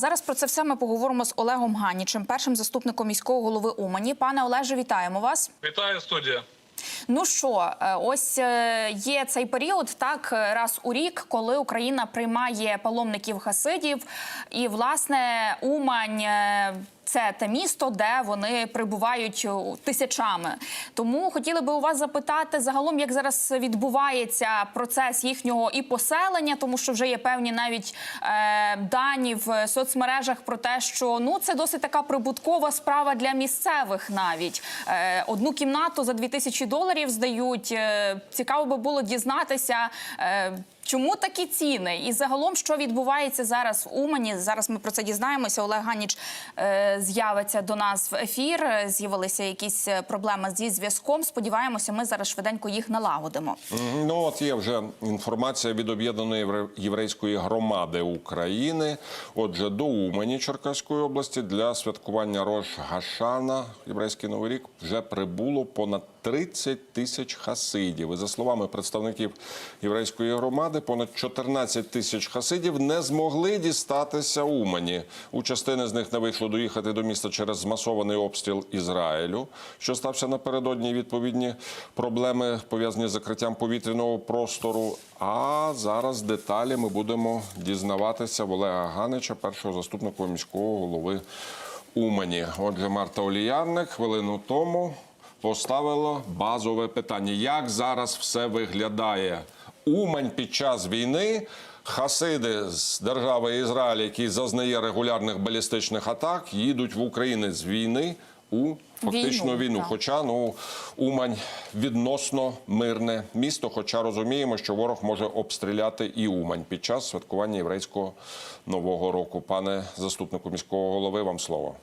Зараз про це все ми поговоримо з Олегом Ганічем, першим заступником міського голови Умані. Пане Олеже, вітаємо вас. Вітаю студія. Ну що, е, ось е, є цей період, так раз у рік, коли Україна приймає паломників хасидів, і власне Умань. Це те місто, де вони прибувають е, тисячами. Тому хотіли би у вас запитати загалом, як зараз відбувається процес їхнього і поселення, тому що вже є певні навіть е, дані в соцмережах про те, що ну це досить така прибуткова справа для місцевих. Навіть е, одну кімнату за 2000 доларів здають. Е, цікаво би було дізнатися. Е, Чому такі ціни? І загалом, що відбувається зараз в Умані? Зараз ми про це дізнаємося. Олег Ганіч е, з'явиться до нас в ефір. Е, З'явилися якісь е, проблеми зі зв'язком. Сподіваємося, ми зараз швиденько їх налагодимо. Ну от є вже інформація від об'єднаної євре- єврейської громади України. Отже, до Умані Черкаської області для святкування Рош Гашана, єврейський новий рік, вже прибуло понад 30 тисяч хасидів. І за словами представників єврейської громади, понад 14 тисяч хасидів не змогли дістатися Умані. У частини з них не вийшло доїхати до міста через змасований обстріл Ізраїлю, що стався напередодні. Відповідні проблеми пов'язані з закриттям повітряного простору. А зараз деталі ми будемо дізнаватися в Олега Ганича, першого заступника міського голови Умані. Отже, Марта Оліярник хвилину тому поставила базове питання: як зараз все виглядає? Умань під час війни. Хасиди з держави Ізраїль, які зазнає регулярних балістичних атак, їдуть в Україну з війни у фактично Війну, війну. Хоча ну Умань відносно мирне місто. Хоча розуміємо, що ворог може обстріляти і Умань під час святкування єврейського нового року. Пане заступнику міського голови, вам слово.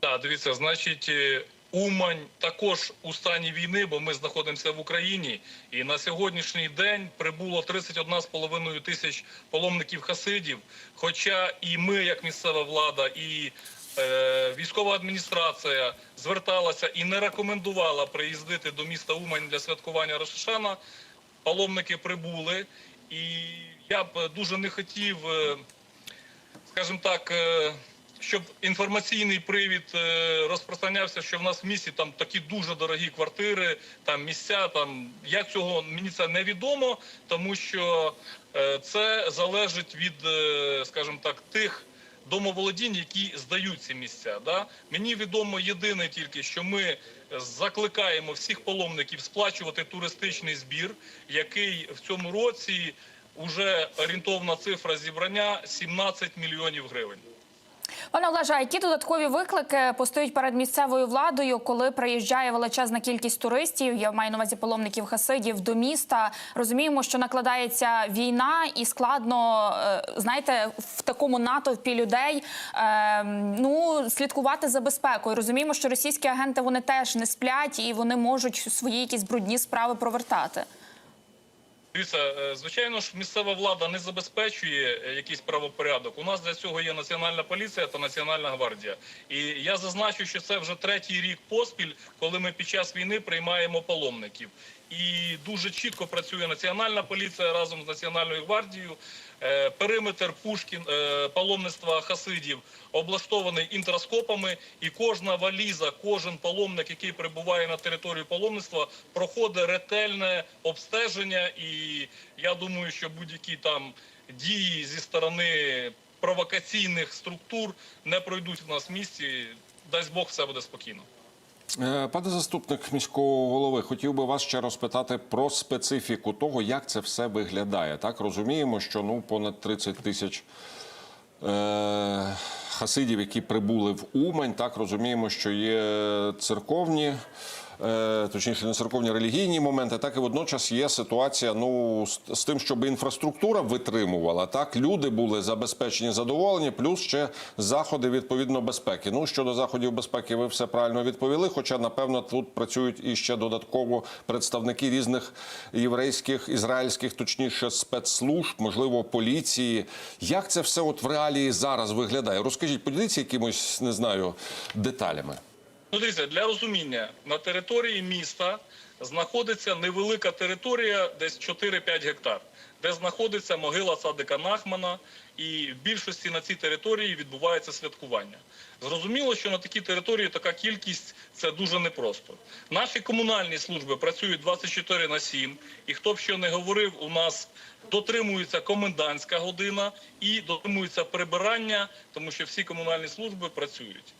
Так, дивіться, значить, е, Умань також у стані війни, бо ми знаходимося в Україні, і на сьогоднішній день прибуло 31,5 тисяч паломників хасидів. Хоча і ми, як місцева влада, і е, військова адміністрація зверталася і не рекомендувала приїздити до міста Умань для святкування Рошашана, паломники прибули, і я б дуже не хотів. е, скажімо так, е, щоб інформаційний привід е, розпространявся, що в нас в місті там такі дуже дорогі квартири, там місця. Там я цього мені це невідомо, тому що е, це залежить від, е, скажімо так, тих. Домоволодінь, які здають ці місця, да мені відомо єдине тільки, що ми закликаємо всіх паломників сплачувати туристичний збір, який в цьому році уже орієнтовна цифра зібрання 17 мільйонів гривень. Пане Олеже, а які додаткові виклики постають перед місцевою владою, коли приїжджає величезна кількість туристів? Я маю на увазі паломників хасидів до міста. Розуміємо, що накладається війна, і складно е, знаєте, в такому натовпі людей е, ну слідкувати за безпекою. Розуміємо, що російські агенти вони теж не сплять і вони можуть свої якісь брудні справи провертати. Дивіться, е, звичайно ж, місцева влада не забезпечує е, якийсь правопорядок. У нас для цього є національна поліція та національна гвардія. І я зазначу, що це вже третій рік поспіль, коли ми під час війни приймаємо паломників. І дуже чітко працює національна поліція разом з національною гвардією. Е, Периметр Пушкін е, паломництва хасидів облаштований інтроскопами, і кожна валіза, кожен паломник, який прибуває на територію паломництва, проходить ретельне обстеження. І я думаю, що будь-які там дії зі сторони провокаційних структур не пройдуть в нас в місті. Дасть Бог, все буде спокійно. Е, Пане заступник міського голови, хотів би вас ще розпитати про специфіку того, як це все виглядає. Так розуміємо, що ну понад 30 тисяч е, хасидів, які прибули в Умань. Так розуміємо, що є церковні. Е, Точніше, не церковні релігійні моменти, так і водночас є ситуація. Ну з, тим, щоб інфраструктура витримувала, так люди були забезпечені, задоволені, плюс ще заходи відповідно безпеки. Ну щодо заходів безпеки, ви все правильно відповіли. Хоча, напевно, тут працюють і ще додатково представники різних єврейських, ізраїльських, точніше, спецслужб, можливо, поліції. Як це все от в реалії зараз виглядає? Розкажіть, поділіться якимось, не знаю, деталями. Ну, дивіться, для розуміння на території міста знаходиться невелика територія, десь 4-5 гектар. де знаходиться могила Садика Нахмана, і в більшості на цій території відбувається святкування. Зрозуміло, що на такій території така кількість це дуже непросто. Наші комунальні служби працюють 24 на 7, і хто б що не говорив, у нас дотримується комендантська година і дотримується прибирання, тому що всі комунальні служби працюють.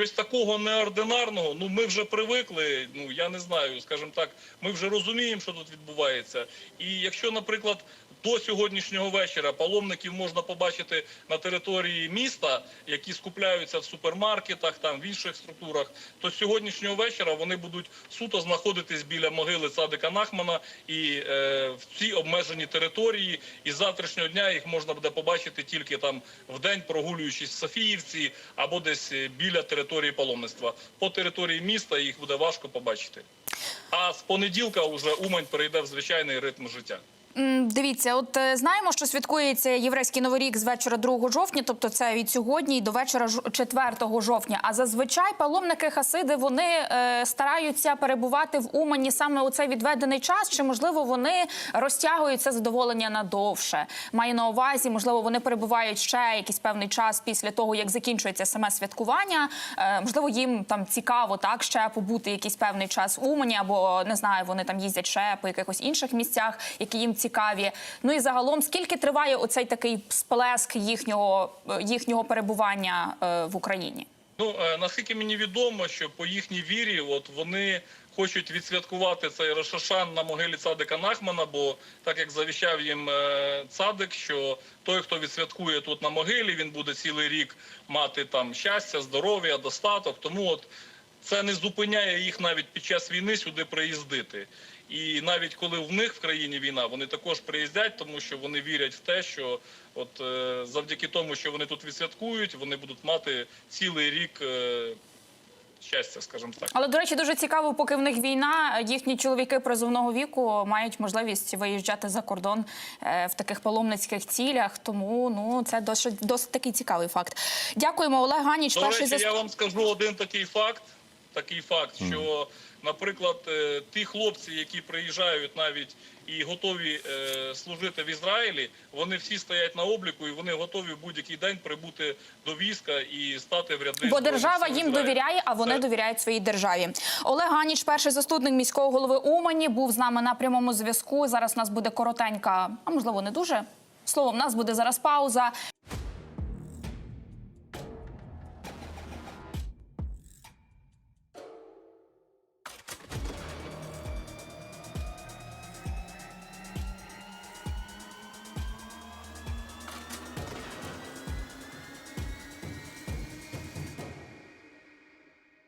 Щось такого неординарного. Ну ми вже привикли. Ну я не знаю, скажімо так, ми вже розуміємо, що тут відбувається. І якщо, наприклад, до сьогоднішнього вечора паломників можна побачити на території міста, які скупляються в супермаркетах, там в інших структурах, то з сьогоднішнього вечора вони будуть суто знаходитись біля могили Цадика Нахмана і е, в цій обмеженій території. І з завтрашнього дня їх можна буде побачити тільки там в день, прогулюючись в Софіївці або десь е, біля території паломництва. По території міста їх буде важко побачити. А з понеділка вже Умань перейде в звичайний ритм життя. Дивіться, от е, знаємо, що святкується єврейський новий рік з вечора 2 жовтня, тобто це від сьогодні і до вечора ж- 4 жовтня. А зазвичай паломники хасиди вони е, стараються перебувати в Умані саме у цей відведений час, чи можливо вони розтягують це задоволення надовше. Маю на увазі, можливо, вони перебувають ще якийсь певний час після того, як закінчується саме святкування. Е, можливо, їм там цікаво так ще побути якийсь певний час в Умані, або не знаю, вони там їздять ще по якихось інших місцях, які їм цікаві. Ну і загалом, скільки триває оцей такий сплеск їхнього е, їхнього перебування е, в Україні? Ну е, наскільки мені відомо, що по їхній вірі, от вони хочуть відсвяткувати цей Рошашан на могилі цадика Нахмана, бо так як завіщав їм цадик, що той, хто відсвяткує тут на могилі, він буде цілий рік мати там щастя, здоров'я, достаток. Тому от це не зупиняє їх навіть під час війни сюди приїздити. І навіть коли в них в країні війна, вони також приїздять, тому що вони вірять в те, що от е, завдяки тому, що вони тут відсвяткують, вони будуть мати цілий рік е, щастя, скажімо так. Але до речі, дуже цікаво, поки в них війна, їхні чоловіки призовного віку мають можливість виїжджати за кордон е, в таких паломницьких цілях. Тому ну це досить досить такий цікавий факт. Дякуємо, Олег Ганіч. До речі, я вам скажу один такий факт. Такий факт, що, наприклад, е, ті хлопці, які приїжджають навіть і готові е, служити в Ізраїлі, вони всі стоять на обліку і вони готові будь-який день прибути до війська і стати в ряди. Бо держава їм довіряє, а вони Це- довіряють своїй державі. Олег Ганіч, перший заступник міського голови Умані, був з нами на прямому зв'язку. Зараз у нас буде коротенька, а можливо, не дуже. Словом, у нас буде зараз пауза.